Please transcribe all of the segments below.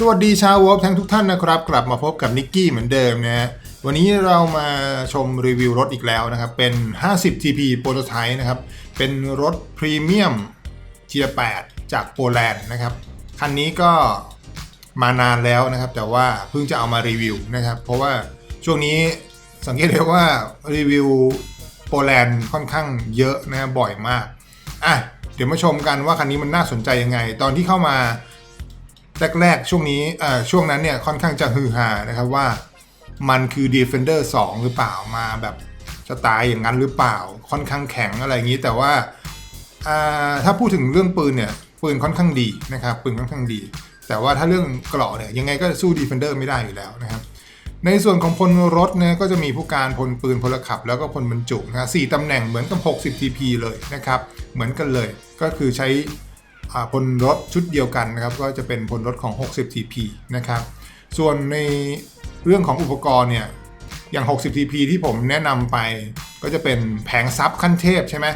สวัสดีชาววอลทั้งทุกท่านนะครับ กลับมาพบกับนิกกี้เหมือนเดิมนะฮะวันนี้เรามาชมรีวิวรถอีกแล้วนะครับ เป็น 50 TP Prototype นะครับ เป็นรถพรีเมียมเทีย8จากโปแลนด์นะครับ คันนี้ก็มานานแล้วนะครับ แต่ว่าเพิ่งจะเอามารีวิวนะครับ เพราะว่าช่วงนี้สังเกตได้ว่ารีวิวโปแลนด์ค่อนข้างเยอะนะบ่อยมากอะเดี๋ยวมาชมกันว่าคันนี้มันน่าสนใจยังไง ตอนที่เข้ามา แรกๆ ช่วงนี้เอ่อช่วงนั้นเนี่ยค่อนข้างจะฮือฮานะครับว่ามันคือ Defender 2 หรือเปล่ามาแบบสไตล์อย่างนั้นหรือเปล่า ค่อนข้างแข็งอะไรอย่างนี้แต่ว่าอ่าถ้าพูดถึงเรื่องปืนเนี่ยปืนค่อนข้างดีนะครับปืนค่อนข้างดี แต่ว่าถ้าเรื่องเกราะเนี่ยยังไงก็สู้ Defender ไม่ได้อยู่แล้วนะครับในส่วนของพลรถเนี่ยก็จะมีผู้การพลปืนพลขับ แล้วก็พลบรรจุนะสี่ตำแหน่งเหมือนกับ 60 TP เลยนะครับ เหมือนกันเลยก็คือใช้ พลรถชุดเดียวกันนะครับก็จะเป็นพลรถของ 60 TP นะครับ ส่วนในเรื่องของอุปกรณ์เนี่ยอย่าง 60 TP ที่ผมแนะนำไปก็จะเป็นแผงซับขั้นเทพใช่ไหม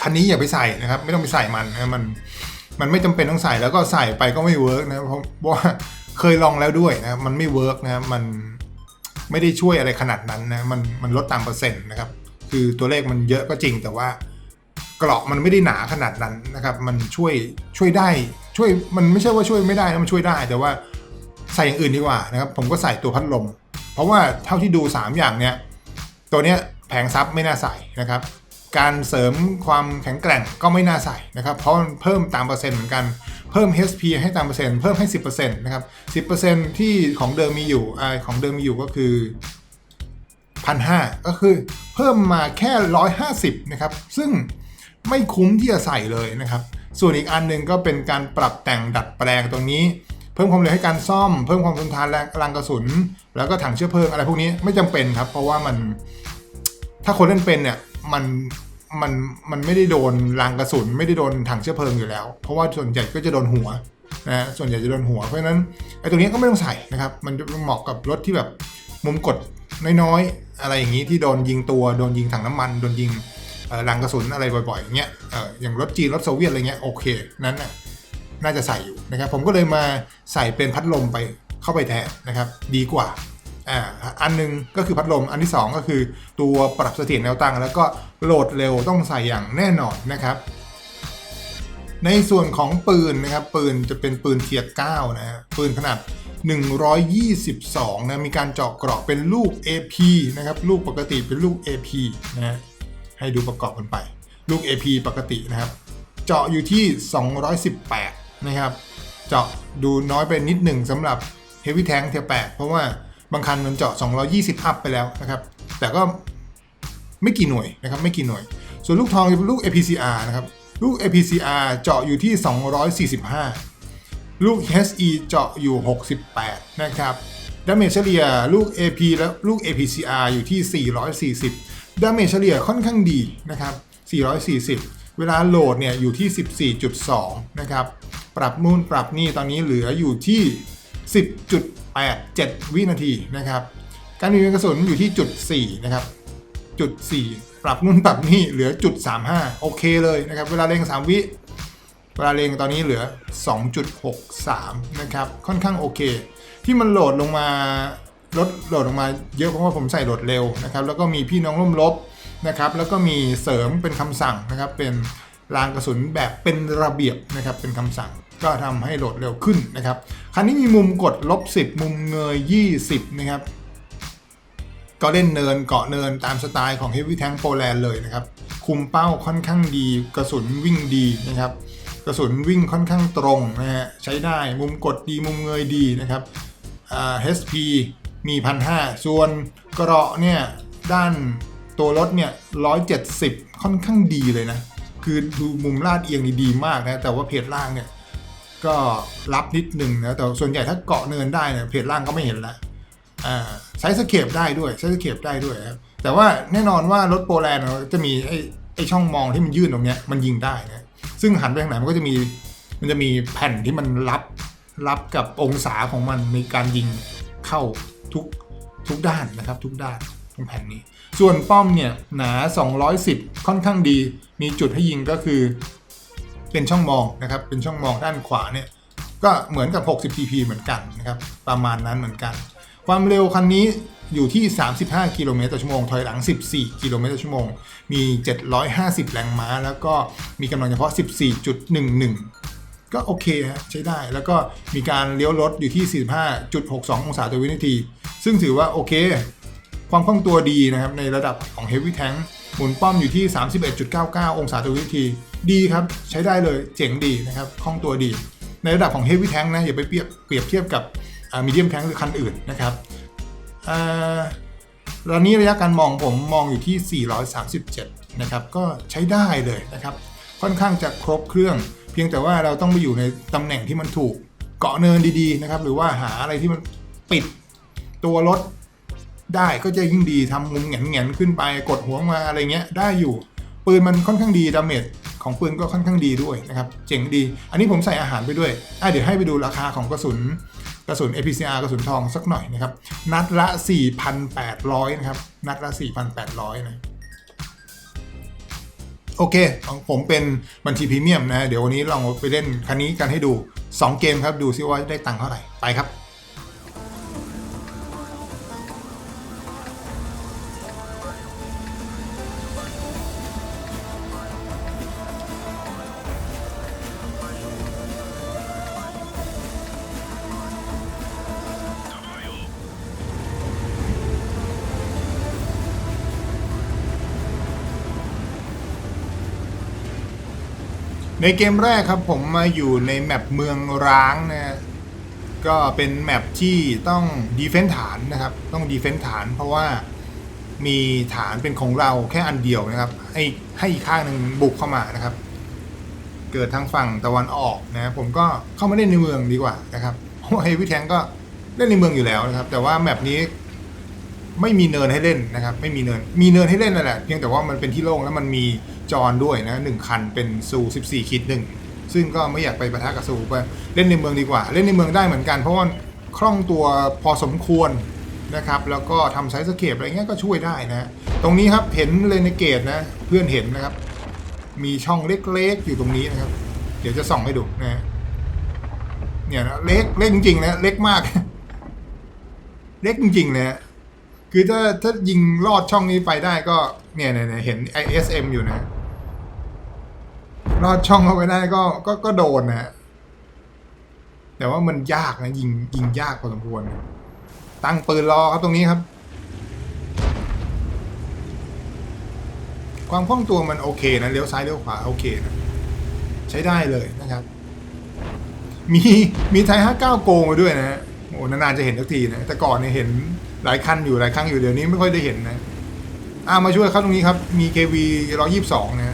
คันนี้อย่าไปใส่นะครับ ไม่ต้องไปใส่มันนะมันมันไม่จำเป็นต้องใส่แล้วก็ใส่ไปก็ไม่เวิร์กนะเพราะว่าเคยลองแล้วด้วยนะมันไม่เวิร์กนะมันไม่ได้ช่วยอะไรขนาดนั้นนะมันมันลดตามเปอร์เซ็นต์นะครับ คือตัวเลขมันเยอะก็จริงแต่ว่า กราะมันไม่ได้หนาขนาดนั้นนะครับมันช่วยช่วยได้ช่วยมันไม่ใช่ว่าช่วยไม่ได้นะมันช่วยได้แต่ว่าใส่อย่างอื่นดีกว่านะครับผมก็ใส่ตัวพัดลม เพราะว่าเท่าที่ดู 3 อย่างเนี้ยตัวเนี้ยแผงซับไม่น่าใส่นะครับ การเสริมความแข็งแกร่งก็ไม่น่าใส่นะครับ เพราะมันเพิ่มตามเปอร์เซ็นต์เหมือนกันเพิ่ม HP ให้ตามเปอร์เซ็นต์เพิ่มให้ 10%นะครับ 10%ที่ของเดิมมีอยู่อของเดิมมีอยู่ก็คือพันห้าก็คือเพิ่มมาแค่ร้อยห้าสิบนะครับ ซึ่ง ไม่คุ้มที่จะใส่เลยนะครับ ส่วนอีกอันหนึ่งก็เป็นการปรับแต่งดัดแปลงตรงนี้ เพิ่มความเร็วให้การซ่อม เพิ่มความทนทานแรงแรงกระสุน แล้วก็ถังเชื้อเพลิงอะไรพวกนี้ไม่จำเป็นครับ เพราะว่ามันถ้าคนเล่นเป็นเนี่ยมันมันมันไม่ได้โดนรางกระสุน ไม่ได้โดนถังเชื้อเพลิงอยู่แล้ว เพราะว่าส่วนใหญ่ก็จะโดนหัวนะส่วนใหญ่จะโดนหัวเพราะฉะนั้นไอ้ตรงนี้ก็ไม่ต้องใส่นะครับ มันเหมาะกับรถที่แบบมุมกดน้อยๆ อะไรอย่างนี้ที่โดนยิงตัว โดนยิงถังน้ำมัน โดนยิง เอ่อรางกระสุนอะไรบ่อยๆอย่างเงี้ยออย่างรถจีนรถโซเวียตอะไรเงี้ยโอเคนั้นน่ะน่าจะใส่อยู่นะครับผมก็เลยมาใส่เป็นพัดลมไปเข้าไปแทนนะครับดีกว่าอ่าอันหนึงก็คือพัดลมอันที่ 2 ก็คือตัวปรับเสถียรแนวตั้ง แล้วก็โหลดเร็วต้องใส่อย่างแน่นอนนะครับในส่วนของปืนนะครับปืนจะเป็นปืนเทียร์9นะฮะปืนขนาด 122 นะมีการเจาะเกราะเป็นลูก AP นะครับลูกปกติเป็นลูก AP นะฮะ ให้ดูประกอบกันไป ลูก AP ปกตินะครับ เจาะอยู่ที่ 218 นะครับ เจาะดูน้อยไปนิดหนึ่งสำหรับ Heavy Tank เทียร์8เพราะว่าบางคันมันเจาะ 220 อัพไปแล้วนะครับ แต่ก็ไม่กี่หน่วยนะครับไม่กี่หน่วย ส่วนลูกทองเป็นลูก APCR นะครับลูก APCR เจาะอยู่ที่ 245 ลูก HE เจาะอยู่ 68 นะครับดาเมจเฉลี่ยลูก AP และลูก APCR อยู่ที่ 440 ดาเมจเฉลี่ยค่อนข้างดีนะครับ 440 เวลาโหลดเนี่ยอยู่ที่ 14.2 นะครับ ปรับนู่นปรับนี่ตอนนี้เหลืออยู่ที่ 10.87 วินาทีนะครับ การมีกระสุนอยู่ที่จุด4นะครับ จุด 4 ปรับนู่นปรับนี่เหลือจุด35 โอเคเลยนะครับ เวลาเล็ง3 วิเวลาเล็งตอนนี้เหลือ 2.63 นะครับ ค่อนข้างโอเค ที่มันโหลดลงมา ลดโหลดลงมาเยอะเพราะว่าผมใส่โหลดเร็วนะครับแล้วก็มีพี่น้องร่วมรบนะครับแล้วก็มีเสริมเป็นคำสั่งนะครับเป็นรางกระสุนแบบเป็นระเบียบนะครับเป็นคำสั่งก็ทำให้โหลดเร็วขึ้นนะครับคันนี้มีมุมกดลบ 10 มุมเงย 20 นะครับ ก็เล่นเนินเกาะเนินตามสไตล์ของ Heavy Tank Poland เลยนะครับ คุมเป้าค่อนข้างดี กระสุนวิ่งดีนะครับ กระสุนวิ่งค่อนข้างตรงนะฮะใช้ได้มุมกดดีมุมเงยดีนะครับ HP มีพันห้าส่วนเกราะเนี่ยด้านตัวรถเนี่ย170ค่อนข้างดีเลยนะ คือดูมุมลาดเอียงนี่ดีมากนะ แต่ว่าเพจล่างเนี่ยก็รับนิดนึงนะแต่ส่วนใหญ่ถ้าเกาะเนินได้เนี่ยเพจล่างก็ไม่เห็นละอ่าใช้สเคปได้ด้วยใช้สเคปได้ด้วยครับแต่ว่าแน่นอนว่ารถโปแลนด์จะมีไอ้ไอ้ช่องมองที่มันยื่นตรงเนี้ยมันยิงได้นะซึ่งหันไปทางไหนมันก็จะมีมันจะมีแผ่นที่มันรับรับกับองศาของมันในการยิงเข้า ทุกทุกด้านนะครับทุกด้านตรงแผ่นนี้ ส่วนป้อมเนี่ยหนา 210 ค่อนข้างดี มีจุดให้ยิงก็คือ เป็นช่องมองนะครับเป็นช่องมองด้านขวาเนี่ยก็เหมือนกับ 60 TP เหมือนกันนะครับประมาณนั้นเหมือนกัน ความเร็วคันนี้อยู่ที่ 35 กิโลเมตรต่อชั่วโมง ถอยหลัง 14 กิโลเมตรต่อชั่วโมง มี 750 แรงม้า แล้วก็มีกำลังเฉพาะ 14.11 ก็โอเคฮะใช้ได้ แล้วก็มีการเลี้ยวรถอยู่ที่ 45.62 องศาต่อวินาที ซึ่งถือว่าโอเค ความคล่องตัวดีนะครับ ในระดับของ Heavy Tank หมุนป้อมอยู่ที่ 31.99 องศาต่อวินาทีดีครับใช้ได้เลยเจ๋งดีนะครับคล่องตัวดี ในระดับของ Heavy Tank นะอย่าไปเปรียบเปรียบเทียบกับ Medium Tank หรือคันอื่นนะครับตอนนี้ระยะการมองผมมองอยู่ที่ 437 นะครับ ก็ใช้ได้เลยนะครับ ค่อนข้างจะครบเครื่อง เพียงแต่ว่าเราต้องไปอยู่ในตำแหน่งที่มันถูกเกาะเนินดีๆนะครับ หรือว่าหาอะไรที่มันปิด ตัวรถได้ก็จะยิ่งดีทำมุมแหงนแงนๆขึ้นไปกดหัวมาอะไรเงี้ยได้อยู่ ปืนมันค่อนข้างดีดาเมจของปืนก็ค่อนข้างดีด้วยนะครับเจ๋งดี อันนี้ผมใส่อาหารไปด้วยอะเดี๋ยวให้ไปดูราคาของกระสุนกระสุน APCR กระสุนทองสักหน่อยนะครับ นัดละ 4,800 นะครับ นัดละ 4,800 นะ โอเค ของผมเป็นบัญชีพรีเมียมนะ เดี๋ยววันนี้ลองไปเล่นคันนี้กันให้ดู 2 เกมครับ ดูซิว่าได้ตังค์เท่าไหร่ ไปครับ ในเกมแรกครับผมมาอยู่ในแมปเมืองร้างนะฮะก็เป็นแมปที่ต้องดีเฟน s ์ฐานนะครับ ต้องดีเฟน s ์ฐานเพราะว่ามีฐานเป็นของเราแค่อันเดียวนะครับ ให้ให้อีกข้างหนึ่งบุกเข้ามานะครับ เกิดทางฝั่งตะวันออกนะผมก็เข้ามาเล่นในเมืองดีกว่านะครับเพราะว่าเฮวี่แทงก็เล่นในเมืองอยู่แล้วนะครับ แต่ว่าแมปนี้ไม่มีเนินให้เล่นนะครับ ไม่มีเนินมีเนินให้เล่นนั่นแหละเพียงแต่ว่ามันเป็นที่โล่งแล้วมันมี จอนด้วยนะหนึ่งคันเป็นซู14 คิดหนึ่งซึ่งก็ไม่อยากไปประทะกับซูไปเล่นในเมืองดีกว่า เล่นในเมืองได้เหมือนกัน เพราะว่าคล่องตัวพอสมควรนะครับ แล้วก็ทำไซส์สเคปอะไรเงี้ยก็ช่วยได้นะตรงนี้ครับเห็นเลนเกตนะเพื่อนเห็นนะครับ มีช่องเล็กๆอยู่ตรงนี้นะครับ เดี๋ยวจะส่องให้ดูนะเนี่ยนะเล็กเล็กจริงๆนะเล็กมาก เล็กจริงๆนะคือถ้าถ้ายิงลอดช่องนี้ไปได้ก็เนี่ยเนี่ยเนี่ยเห็น ISM อยู่นะ ลอดช่องเข้าไปได้ก็ก็ก็โดนนะแต่ว่ามันยากนะยิงยิงยากพอสมควรตั้งปืนรอครับตรงนี้ครับ ความคล่องตัวมันโอเคนะเลี้ยวซ้ายเลี้ยวขวาโอเคนะใช้ได้เลยนะครับ มีมีไทย59โกงมาด้วยนะฮะโอ้นานๆจะเห็นสักทีนะแต่ก่อนเนี่ยเห็นหลายคันอยู่หลายครั้งอยู่เดี๋ยวนี้ไม่ค่อยได้เห็นนะอ่ามาช่วยครับตรงนี้ครับมี KV 122นะฮะโอ้โห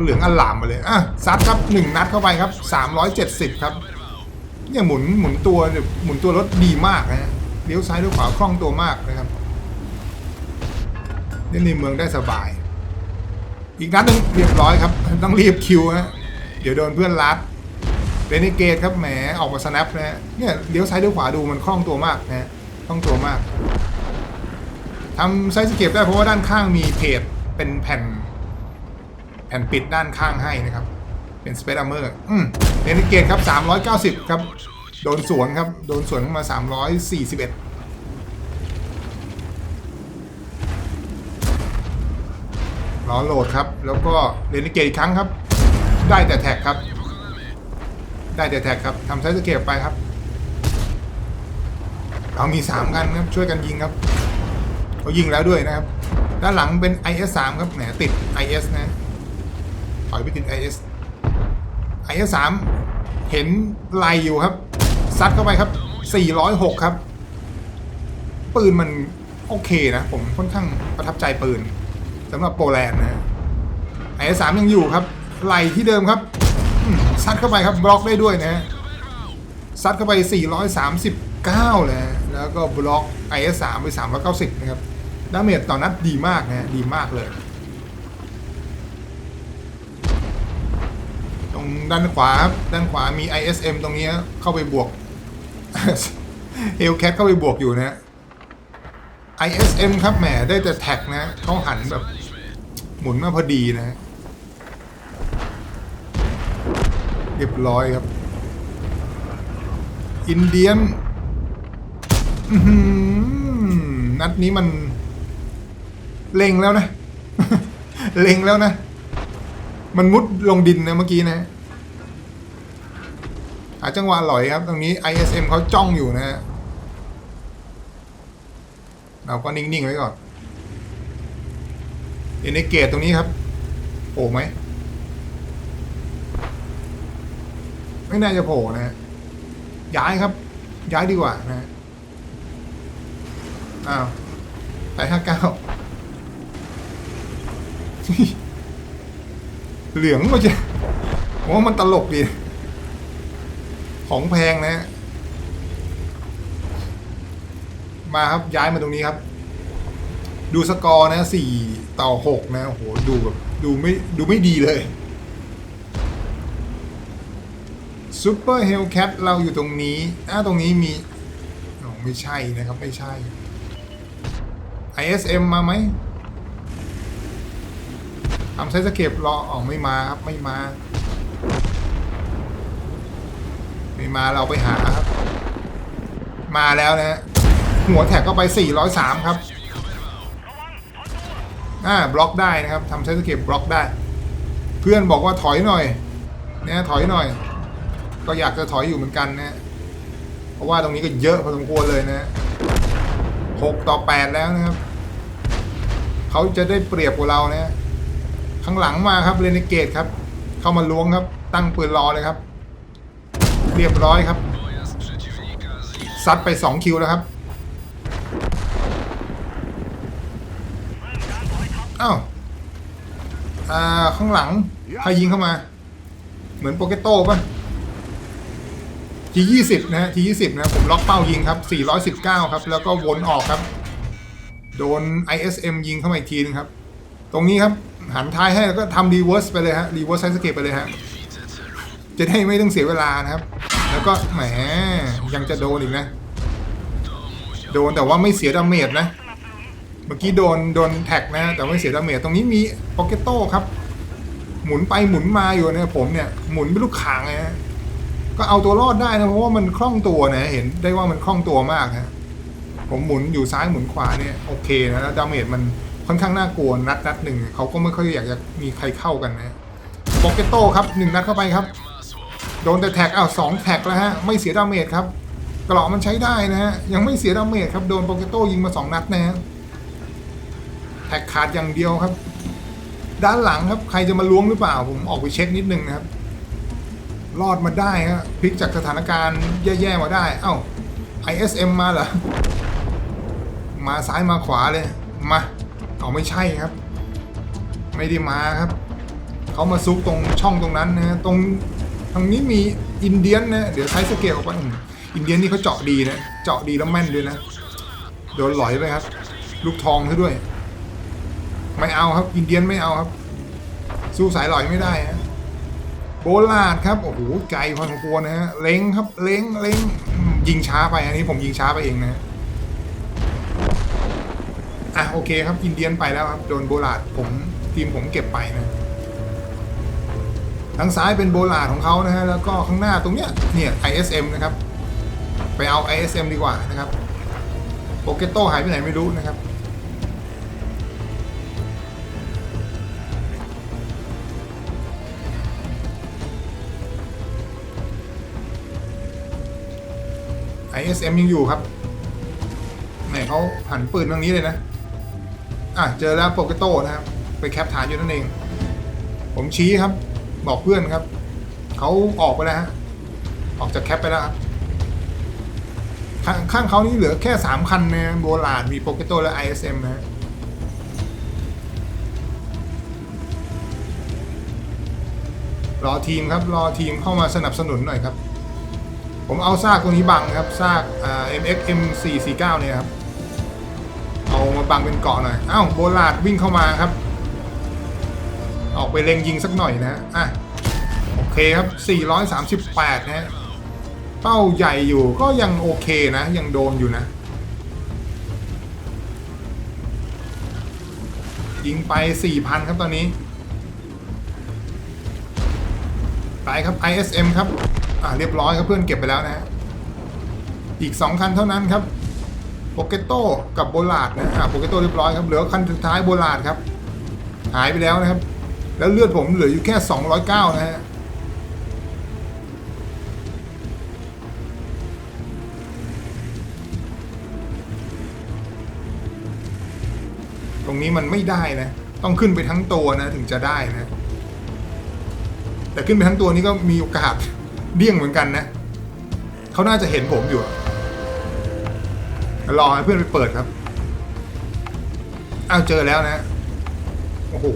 เหลืองอลามมาเลยอะซัดครับหนึ่งนัดเข้าไปครับ370ครับเนี่ยหมุนหมุนตัวหมุนตัวรถดีมากนะฮะเลี้ยวซ้ายเลี้ยวขวาคล่องตัวมากนะครับเล่นในเมืองได้สบาย อีกนัดหนึงเรียบร้อยครับ ต้องรีบคิวฮะเดี๋ยวโดนเพื่อนลัดเรนเกตครับแหมออกมาสแนปนะฮะเนี่ยเลี้ยวซ้ายเลี้ยวขวาดูมันคล่องตัวมากนะฮะคล่องตัวมากทำไซส์สเก็ปได้เพราะว่าด้านข้างมีเพจเป็นแผ่น แผ่นปิดด้านข้างให้นะครับ เป็นสเปซอัมเมอร์อืมเรนเกตครับ 390 ครับ โดนสวนครับ โดนสวนเข้ามา 341รอโหลดครับ แล้วก็เรนเกตอีกครั้งครับ ได้แต่แท็กครับ ได้แต่แท็กครับทำไซส์สเกปไปครับ เรามี3กันครับ ช่วยกันยิงครับเขายิงแล้วด้วยนะครับ ด้านหลังเป็น IS 3ครับแหมติด IS นะ ถอยไปติด IS IS 3เห็นไหลอยู่ครับ ซัดเข้าไปครับ 406 ครับ ปืนมันโอเคนะ ผมค่อนข้างประทับใจปืนสำหรับโปแลนด์นะ IS 3ยังอยู่ครับ ไหลที่เดิมครับซัดเข้าไปครับบล็อกได้ด้วยนะฮะซัดเข้าไป 439เลยแล้วก็บล็อก IS 3 ไป 390 นะครับ ดาเมจต่อนัดดีมากนะดีมากเลย รงด้านขวาครับด้านขวามี ISM ตรงนี้เข้าไปบวกเฮลแคทเข้าไปบวกอยู่นะ ISM ครับแหมได้แต่แท็กนะเขาหันแบบหมุนมาพอดีนะ เรียบร้อยครับ อินเดียนนัดนี้มัน เล็งแล้วนะ เล็งแล้วนะ มันมุดลงดินนะเมื่อกี้นะหาจังหวะหลอยครับ ตรงนี้ ISM เขาจ้องอยู่นะฮะเราก็นิ่ง ๆ ไว้ก่อนเอเนเกตตรงนี้ครับโผล่ไหม ไม่น่าจะโผล่นะฮะย้ายครับ ย้ายดีกว่านะฮะอ้าวไปห้าเก้า เหลืองก็จะผมว่ามันตลกดี ของแพงนะ มาครับย้ายมาตรงนี้ครับ ดูสกอร์นะสี่ต่อหกนะโอ้โหดูแบบดูไม่ดูไม่ดีเลยซูเปอร์เฮลแคทเราอยู่ตรงนี้อ่าตรงนี้มีไม่ใช่นะครับ ไม่ใช่ ISM มาไหม ทำไซส์สเก็ปรออ๋อไม่มาครับไม่มา ไม่มาเราไปหาครับ มาแล้วนะฮะหัวแท็กเข้าไป 403 ครับอ่าบล็อกได้นะครับทำเซตสเก็บบล็อกได้ เพื่อนบอกว่าถอยหน่อยเนี่ยถอยหน่อย ก็อยากจะถอยอยู่เหมือนกันนะเพราะว่าตรงนี้ก็เยอะพอสมควรเลยนะ6ต่อ8แล้วนะครับ เขาจะได้เปรียบกว่าเรานะ ข้างหลังมาครับเรเนเกตครับ เข้ามาล้วงครับ ตั้งปืนรอเลยครับ เรียบร้อยครับซัดไป 2 คิวแล้วครับอ้าวอ่าข้างหลังใครยิงเข้ามา เหมือนโปเกโต้ป่ะทียี่สิบนะฮะทียี่สิบนะผมล็อกเป้ายิงครับ419ครับ แล้วก็วนออกครับ โดน ISM ยิงเข้ามาอีกทีนึงครับ ตรงนี้ครับ หันท้ายให้แล้วก็ทำรีเวิร์สไปเลยฮะรีเวิร์สไซส์สเกปไปเลยฮะจะได้ไม่ต้องเสียเวลานะครับ แล้วก็แหมยังจะโดนอีกนะ โดนแต่ว่าไม่เสียดาเมจนะ เมื่อกี้โดนโดนแท็กนะ แต่ไม่เสียดาเมจตรงนี้มีโปเกตโต้ครับ หมุนไปหมุนมาอยู่เนี่ยผมเนี่ยหมุนเป็นลูกข่างเลยฮะก็เอาตัวรอดได้นะเพราะว่ามันคล่องตัวนะเห็นได้ว่ามันคล่องตัวมากฮะผมหมุนอยู่ซ้ายหมุนขวาเนี่ยโอเคนะแล้วดาเมจมัน ค่อนข้างน่ากลัวนัดนัดหนึ่งเขาก็ไม่ค่อยอยากจะมีใครเข้ากันนะโปเกโต้ครับหนึ่งนัดเข้าไปครับ โดนแต่แท็กอ้าวสองแท็กแล้วฮะไม่เสียดาเมจครับกระอมันใช้ได้นะฮะยังไม่เสียดาเมจครับโดนโปเกโต้ยิงมาสองนัดนะฮะแท็กขาดอย่างเดียวครับ ด้านหลังครับใครจะมาล้วงหรือเปล่า ผมออกไปเช็คนิดนึงนะครับ รอดมาได้ฮะพลิกจากสถานการณ์แย่ๆมาได้เอ้า ISM มาเหรอมาซ้ายมาขวาเลยมา เอาไม่ใช่ครับ ไม่ได้มาครับเขามาซุกตรงช่องตรงนั้นนะตรงทางนี้มีอินเดียนนะเดี๋ยวใช้สเกลออกไปอินเดียนนี่เขาเจาะดีนะเจาะดีแล้วแม่นด้วยนะโดนหลอยไปครับ ลูกทองซะด้วย ไม่เอาครับ อินเดียนไม่เอาครับ สู้สายหลอยไม่ได้ฮะโบลาดครับโอ้โหไกลพอสมควรนะฮะเล็งครับเล็งเล็งยิงช้าไปอันนี้ผมยิงช้าไปเองนะ อะโอเคครับอินเดียนไปแล้วครับโดนโบลาดผมทีมผมเก็บไปนะทางซ้ายเป็นโบลาดของเขานะฮะแล้วก็ข้างหน้าตรงเนี้ยเนี่ย ISM นะครับ ไปเอา ISM ดีกว่านะครับโปเกตโต้หายไปไหนไม่รู้นะครับ ISM ยังอยู่ครับแหมเขาหันปืนตรงนี้เลยนะ อะเจอแล้วโปเกโต้นะครับ ไปแคปฐานอยู่นั่นเอง ผมชี้ครับ บอกเพื่อนครับ เขาออกไปแล้วฮะ ออกจากแคปไปแล้วครับข้างข้างเขานี่เหลือแค่สามคันนะโบลาดมีโปเกโต้และ ISM นะฮะรอทีมครับ รอทีมเข้ามาสนับสนุนหน่อยครับ ผมเอาซากตัวนี้บังครับซากอ่า MX M449 เนี่ยครับ บังเป็นเกาะหน่อยอ้าวโบลาดวิ่งเข้ามาครับ ออกไปเล็งยิงสักหน่อยนะอะโอเคครับ 438 นะฮะเป้าใหญ่อยู่ก็ยังโอเคนะ ยังโดนอยู่นะ ยิงไป 4,000 ครับตอนนี้ตไปครับ ISM ครับ อ่าเรียบร้อยครับเพื่อนเก็บไปแล้วนะฮะอีก 2 คันเท่านั้นครับ โปเกโต้กับโบลาดนะอ่าโปเกโต้เรียบร้อยครับ เหลือคันสุดท้ายโบลาดครับ หายไปแล้วนะครับ แล้วเลือดผมเหลืออยู่แค่ 209 นะฮะตรงนี้มันไม่ได้นะ ต้องขึ้นไปทั้งตัวนะ ถึงจะได้นะ แต่ขึ้นไปทั้งตัวนี้ก็มีโอกาสเดี้ยงเหมือนกันนะ เขาน่าจะเห็นผมอยู่ รอให้เพื่อนไปเปิดครับ อ้าวเจอแล้วนะ โอ้โห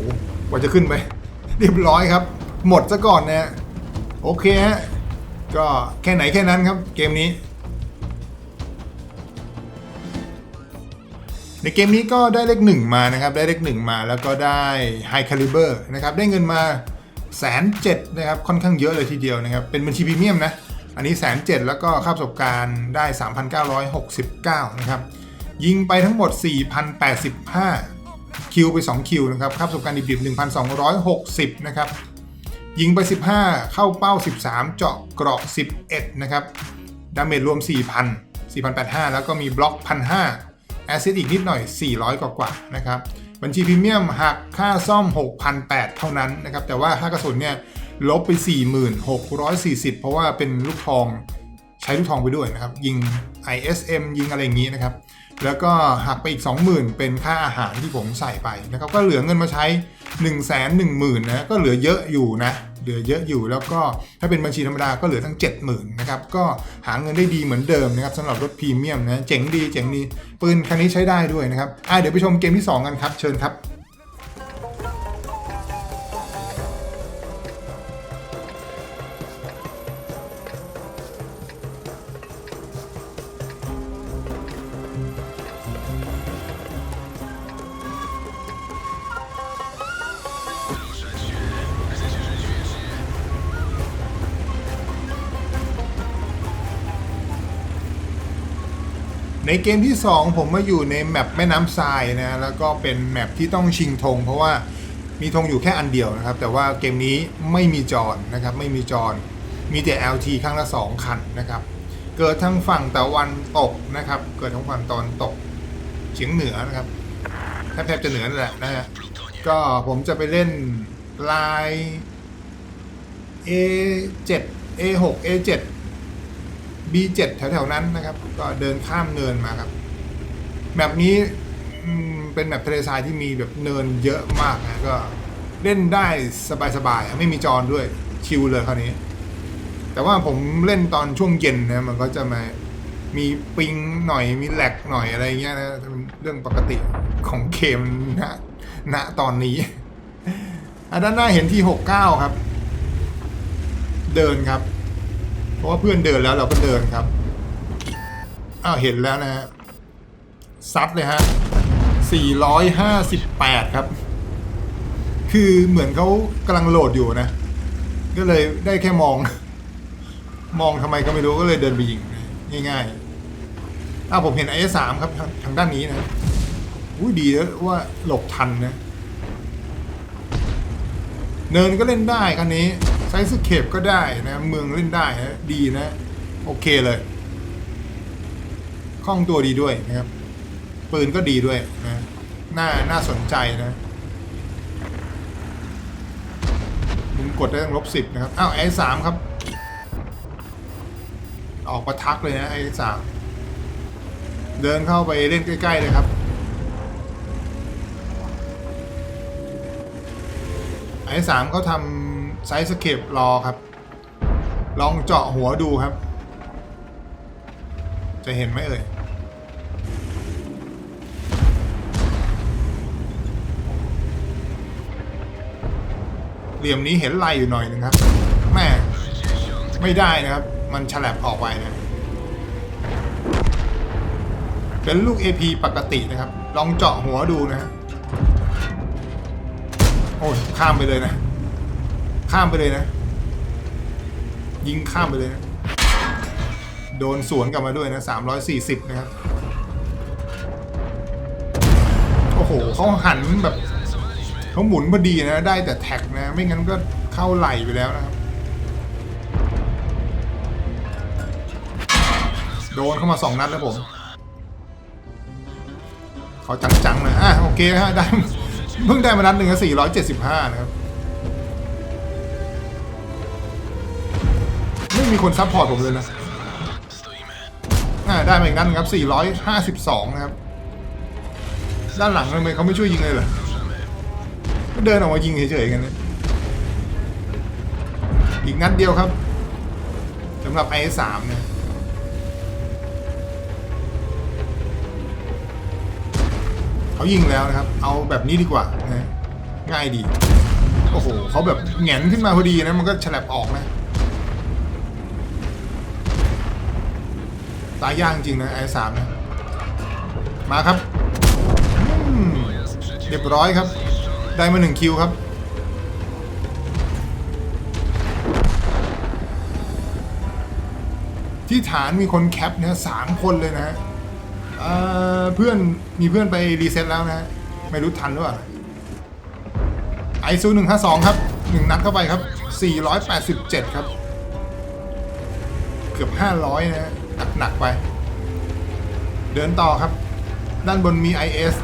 กว่าจะขึ้นไปเรียบร้อยครับ หมดซะก่อนนะโอเคฮะ ก็แค่ไหนแค่นั้นครับ เกมนี้ ในเกมนี้ก็ได้เลขหนึ่งมานะครับ ได้เลขหนึ่งมาแล้วก็ได้ High Caliber นะครับ ได้เงินมาแสนเจ็ดนะครับ ค่อนข้างเยอะเลยทีเดียวนะครับ เป็นบัญชีพรีเมียมนะ อันนี้แสนเจ็ดแล้วก็ค่าประสบการณ์ได้ 3,969 นะครับ ยิงไปทั้งหมด 4,085 คิวไป 2 คิวนะครับ ค่าประสบการณ์ดิบๆ1,260 นะครับ ยิงไป 15 เข้าเป้า 13 เจาะเกราะ 11 นะครับ ดาเมจรวม 4,000 4,085 แล้วก็มีบล็อก1,500แอสซิดอีกนิดหน่อย 400 กว่ากว่าๆนะครับ บัญชีพรีเมียมหักค่าซ่อม6,800เท่านั้นนะครับ แต่ว่าค่ากระสุนเนี่ย ลบไป 4,640 เพราะว่าเป็นลูกทองใช้ลูกทองไปด้วยนะครับ ยิง ISM ยิงอะไรอย่างนี้นะครับ แล้วก็หักไปอีก 20,000 เป็นค่าอาหารที่ผมใส่ไปนะครับ ก็เหลือเงินมาใช้ 1 1 0 0 0 0นะก็เหลือเยอะอยู่นะ เหลือเยอะอยู่แล้วก็ถ้าเป็นบัญชีธรรมดาก็เหลือทั้ง 70,000นะครับ ก็หาเงินได้ดีเหมือนเดิมนะครับสำหรับรถพรีเมียมนะ เจ๋งดีเจ๋งดีปืนคันนี้ใช้ได้ด้วยนะครับอะเดี๋ยวไปชมเกมที่ 2 กันครับ เชิญครับ เกมที่ 2 ผมมาอยู่ในแมปแม่น้ำทรายนะแล้วก็เป็นแมปที่ต้องชิงธงเพราะว่ามีธงอยู่แค่อันเดียวนะครับ แต่ว่าเกมนี้ไม่มีจอนนะครับไม่มีจอนมีแต่ LT ข้างละ 2 คันนะครับ เกิดทางฝั่งตะวันตกนะครับ เกิดทางฝั่งตอนตกเฉียงเหนือนะครับแทบจะเหนือนั่นแหละนะฮะก็ผมจะไปเล่นลาย A7 A6 A7 B7 แถวๆนั้นนะครับ ก็เดินข้ามเนินมาครับแบบนี้เป็นแบบทะเลทรายที่มีแบบเนินเยอะมากนะก็เล่นได้สบายๆไม่มีจอนด้วยชิลเลยคราวนี้ แต่ว่าผมเล่นตอนช่วงเย็นนะมันก็จะมามีปิงหน่อยมีแหลกหน่อยอะไรเงี้ยนะเรื่องปกติของเกมนะณตอนนี้อันด้านหน้าเห็นที่ 69 ครับ เดินครับ ราะว่าเพื่อนเดินแล้วเราก็เดินครับอ้าวเห็นแล้วนะฮะซัดเลยฮะ458 ครับ คือเหมือนเขากำลังโหลดอยู่นะ ก็เลยได้แค่มอง มองทำไมก็ไม่รู้ก็เลยเดินไปยิง ง่ายๆอ้าวผมเห็น i อสามครับทางทางด้านนี้นะอุ้ยดีแล้วว่าหลบทันนะ เนินก็เล่นได้คันนี้ ซส์สเคปก็ได้นะ เมืองเล่นได้นะดีนะ โอเคเลยคล่องตัวดีด้วยนะครับ ปืนก็ดีด้วยนะน่าน่าสนใจนะมุมกดได้ตั้งลบสิบนะครับ อ้าวไอ้สามครับ ออกมาทักเลยนะไอ้สามเดินเข้าไปเล่นใกล้ ๆ เลยครับไอ้สามเขาทำ ไซส์สเคปรอครับ ลองเจาะหัวดูครับ จะเห็นไหมเอ่ยเหลี่ยมนี้เห็นลายอยู่หน่อยนึงครับแม่ไม่ได้นะครับ มันฉลับออกไปนะเป็นลูก AP ปกตินะครับ ลองเจาะหัวดูนะฮะโอ้ยข้ามไปเลยนะ ข้ามไปเลยนะ ยิงข้ามไปเลยนะ โดนสวนกลับมาด้วยนะสามร้อยสี่สิบนะครับ โอ้โหเขาหันแบบเขาหมุนพอดีนะ ได้แต่แท็กนะ ไม่งั้นก็เข้าไหลไปแล้วนะครับ โดนเข้ามาสองนัดแล้วผมเขาจังๆนะอะโอเคฮะได้เพิ่งได้มานัดหนึ่งสี่ร้อยเจ็ดสิบห้านะครับ ไม่มีคนซัพพอร์ตผมเลยนะอ่าได้มาอีกนัดนึงครับสี่ร้อยห้าสิบสองนะครับ ด้านหลังทำไมเขาไม่ช่วยยิงเลยเหรอก็เดินออกมายิงเฉยๆกันเลยอีกนัดเดียวครับสำหรับ i 3 เนี่ยเขายิงแล้วนะครับ เอาแบบนี้ดีกว่านะง่ายดี โอ้โหเขาแบบแหงนขึ้นมาพอดีนะ มันก็ฉลับออกนะ ตายยากจริงนะไอ้สามนะมาครับเรียบร้อยครับ ได้มาหนึ่งคิวครับ ที่ฐานมีคนแคปเนี่ยสามคนเลยนะฮะเเพื่อนมีเพื่อนไปรีเซ็ตแล้วนะฮะไม่รู้ทันหรือเปล่าไอซูหนึ่งห้าสองครับหนึ่งนัดเข้าไปครับสี่ร้อยแปดสิบเจ็ดครับ เกือบห้าร้อยนะฮะ หนักๆไป เดินต่อครับ ด้านบนมี IS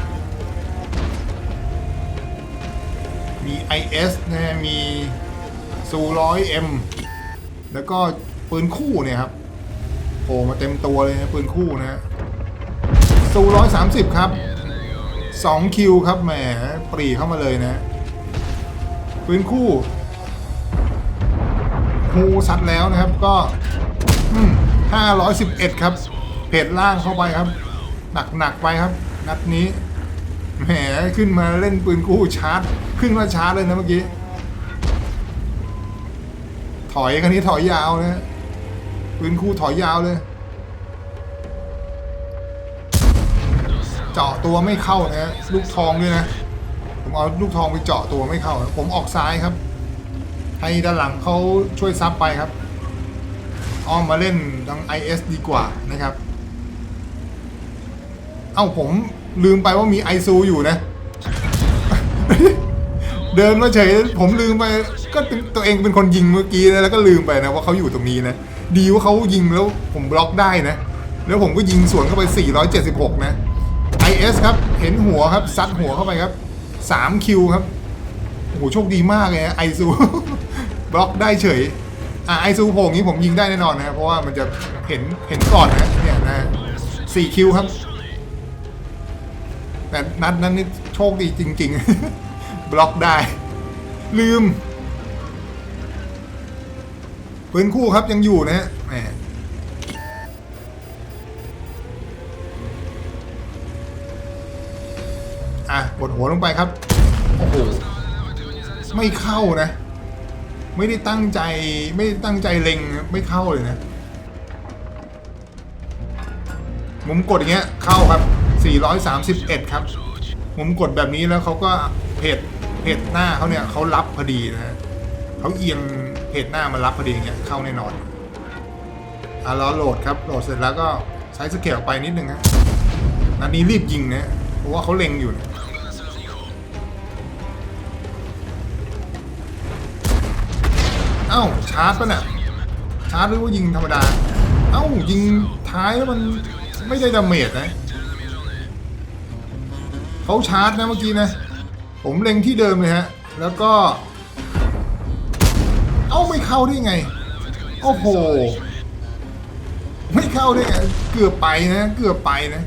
มี IS นะฮะมีซูร้อย M แล้วก็ปืนคู่เนี่ยครับโผล่มาเต็มตัวเลยนะปืนคู่นะฮะซูร้อยสามสิบครับสองคิวครับแหมปรีเข้ามาเลยนะ ปืนคู่ฮูซัดแล้วนะครับก็ ห้าร้อยสิบเอ็ดครับ เพจล่างเข้าไปครับ หนักหนักๆไปครับ นัดนี้ แหมขึ้นมาเล่นปืนคู่ชาร์จ ขึ้นมาชาร์จเลยนะเมื่อกี้ ถอยคันนี้ถอยยาวนะปืนคู่ถอยยาวเลย เจาะตัวไม่เข้านะฮะลูกทองด้วยนะ ผมเอาลูกทองไปเจาะตัวไม่เข้า ผมออกซ้ายครับ ให้ด้านหลังเขาช่วยซับไปครับ อ้อมมาเล่นทาง IS ดีกว่านะครับ เอ้าผมลืมไปว่ามีไอซูอยู่นะ เดินมาเฉยผมลืมไปก็ตัวเองเป็นคนยิงเมื่อกี้นะแล้วก็ลืมไปนะว่าเขาอยู่ตรงนี้นะ ดีว่าเขายิงแล้วผมบล็อกได้นะ แล้วผมก็ยิงสวนเข้าไป 476 นะ IS ครับ เห็นหัวครับซัดหัวเข้าไปครับ3คิวครับโอ้โหโชคดีมากเลยนะไอซูบล็อกได้เฉย อะไอซูโผล่งนี้ผมยิงได้แน่นอนนะเพราะว่ามันจะเห็นเห็นก่อนนะเนี่ยนะสี่คิวครับ แต่นัดนั้นนี่โชคดีจริง ๆ บล็อกได้ ลืมปืนคู่ครับยังอยู่นะฮะแหมอะกดหัวลงไปครับ โอ้โห ไม่เข้านะ ไม่ได้ตั้งใจไม่ได้ตั้งใจเล็งไม่เข้าเลยนะ มุมกดอย่างเงี้ยเข้าครับ 431 ครับ มุมกดแบบนี้แล้วเขาก็เพจเพจหน้าเขาเนี่ยเขารับพอดีนะฮะเขาเอียงเพจหน้ามารับพอดีอย่างเงี้ยเข้าแน่นอนอะรอโหลดครับโหลดเสร็จแล้วก็ใช้สเกลออกไปนิดนึงนะนัดนี้รีบยิงนะเพราะว่าเขาเล็งอยู่นะ เอ้าชาร์จปะเนี่ยชาร์จหรือว่ายิงธรรมดา เอ้ายิงท้ายแล้วมันไม่ได้ดาเมจนะเขาชาร์จนะเมื่อกี้นะ ผมเล็งที่เดิมเลยฮะ แล้วก็ เอ้าไม่เข้าได้ไง โอ้โห ไม่เข้าได้ไงเกือบไปนะ เกือบไปนะ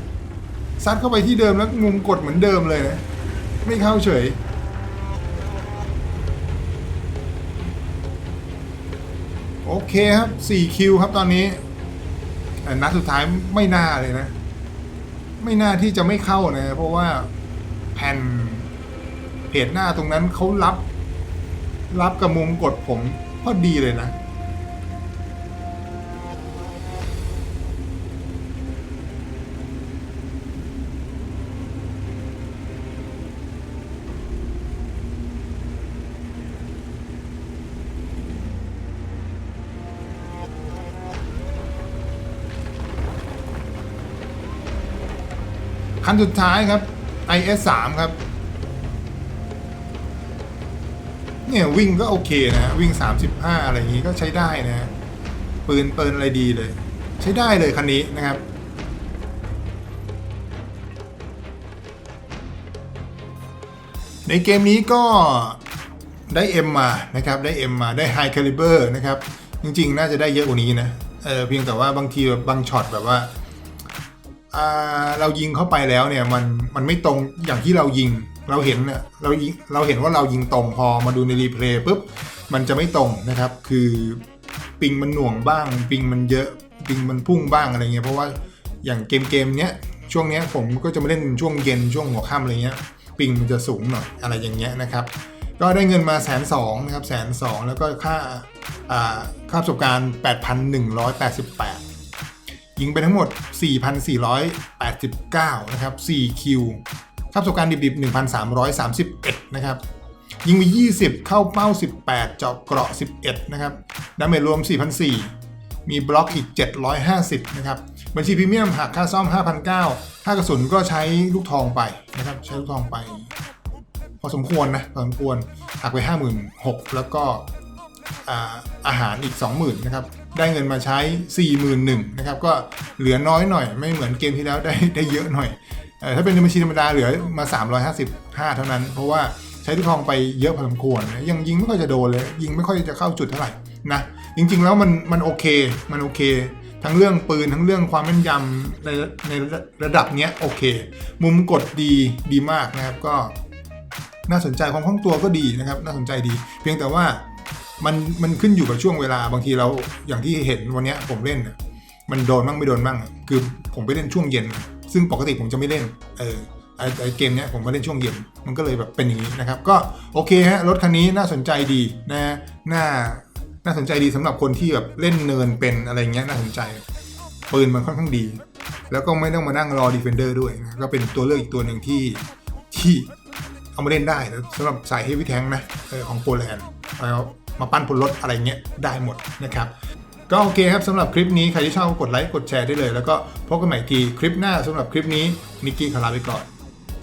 ซัดเข้าไปที่เดิมแล้วมุมกดเหมือนเดิมเลยนะ ไม่เข้าเฉย อเคครับ4คิวครับตอนนี้นัดสุดท้ายไม่น่าเลยนะ ไม่น่าที่จะไม่เข้านะ เพราะว่าแผ่นเพจหน้าตรงนั้นเขารับ รับกระมุมกดผมพอดีเลยนะ คันสุดท้ายครับ IS 3 ครับ เนี่ยวิ่งก็โอเคนะ วิ่ง 35 อะไรอย่างงี้ก็ใช้ได้นะ ปืนเปืนอะไรดีเลย ใช้ได้เลยคันนี้นะครับในเกมนี้ก็ได้ M มานะครับได้ M มาได้ High Caliber นะครับ จริงๆ น่าจะได้เยอะกว่านี้นะเออเพียงแต่ว่าบางทีแบบบางช็อตแบบว่า เรายิงเข้าไปแล้วเนี่ยมันมันไม่ตรงอย่างที่เรายิงเราเห็นเนี่ยเรายิงเราเห็นว่าเรายิงตรงพอมาดูในรีเพลย์ปุ๊บมันจะไม่ตรงนะครับ คือปิงมันหน่วงบ้าง ปิงมันเยอะปิงมันพุ่งบ้างอะไรเงี้ยเพราะว่าอย่างเกมเกมเนี้ยช่วงเนี้ยผมก็จะมาเล่นช่วงเย็นช่วงหัวค่ำอะไรเงี้ยปิงมันจะสูงหน่อยอะไรอย่างเงี้ยนะครับก็ได้เงินมาแสนสองนะครับแสนสองแล้วก็ค่าอ่าค่าประสบการณ์ 8,188 ยิงไปทั้งหมด 4,489 นะครับ 4 คิวค่าประสบการณ์ดิบๆ 1,331 นะครับ ยิงไป 20 เข้าเป้า 18 เจาะเกราะ 11 นะครับดาเมจรวม4,400มีบล็อกอีก 750 นะครับ บัญชีพรีเมียมหักค่าซ่อม5,900ค่ากระสุนก็ใช้ลูกทองไปนะครับ ใช้ลูกทองไป พอสมควรนะพอสมควรหักไป 56,000แล้วก็อาอาหารอีก 20,000 นะครับ ได้เงินมาใช้ 41,000นะครับก็เหลือน้อยหน่อย ไม่เหมือนเกมที่แล้วได้ได้เยอะหน่อยถ้าเป็นบัญชีธรรมดาเหลือมา 355 เท่านั้น เพราะว่าใช้ลูกทองไปเยอะพอสมควรยังยิงไม่ค่อยจะโดนเลย ยิงไม่ค่อยจะเข้าจุดเท่าไหร่นะจริงๆแล้วมันมันโอเคมันโอเค ทั้งเรื่องปืนทั้งเรื่องความแม่นยำในในระดับเนี้ยโอเค มุมกดดีดีมากนะครับก็น่าสนใจความคล่องตัวก็ดีนะครับ น่าสนใจดี เพียงแต่ว่า มันมันขึ้นอยู่กับช่วงเวลาบางทีเราอย่างที่เห็นวันนี้ผมเล่นน่ะมันโดนบ้างไม่โดนบ้างคือผมไปเล่นช่วงเย็น ซึ่งปกติผมจะไม่เล่น เออไอไอเกมเนี้ยผมมาเล่นช่วงเย็นมันก็เลยแบบเป็นอย่างนี้นะครับ ก็โอเคฮะรถคันนี้น่าสนใจดีนะน่าน่าสนใจดีสำหรับคนที่แบบเล่นเนินเป็นอะไรเงี้ยน่าสนใจปืนมันค่อนข้างดี แล้วก็ไม่ต้องมานั่งรอดีเฟนเดอร์ด้วยนะก็เป็นตัวเลือกอีกตัวหนึ่งที่ที่เอามาเล่นได้สำหรับสายเฮฟวี่แทงนะออของโปแลนด์แล้ว มาปั้นพลรถอะไรเงี้ยได้หมดนะครับก็โอเคครับสำหรับคลิปนี้ใครที่ชอบกดไลค์กดแชร์ได้เลย แล้วก็พบกันใหม่ทีคลิปหน้าสำหรับคลิปนี้นิกกี้ขอลาไปก่อน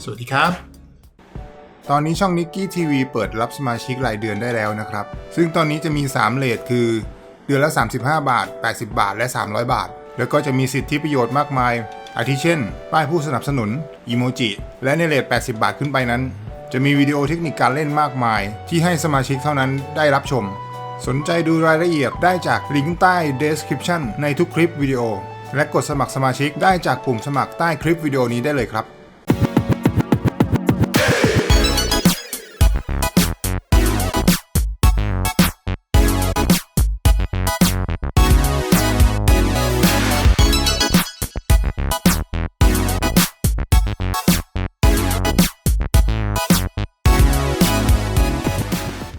สวัสดีครับ ตอนนี้ช่องนิกกี้ทีวีเปิดรับสมาชิกรายเดือนได้แล้วนะครับ ซึ่งตอนนี้จะมี 3 เลทคือ เดือนละ 35 บาท 80 บาท และ 300 บาท แล้วก็จะมีสิทธิประโยชน์มากมาย อาทิเช่น ป้ายผู้สนับสนุนอีโมจิและในเลท80 บาทขึ้นไปนั้น จะมีวิดีโอเทคนิคการเล่นมากมาย ที่ให้สมาชิกเท่านั้นได้รับชม สนใจดูรายละเอียดได้จากลิงก์ใต้ description ในทุกคลิปวิดีโอ และกดสมัครสมาชิกได้จากปุ่มสมัครใต้คลิปวิดีโอนี้ได้เลยครับ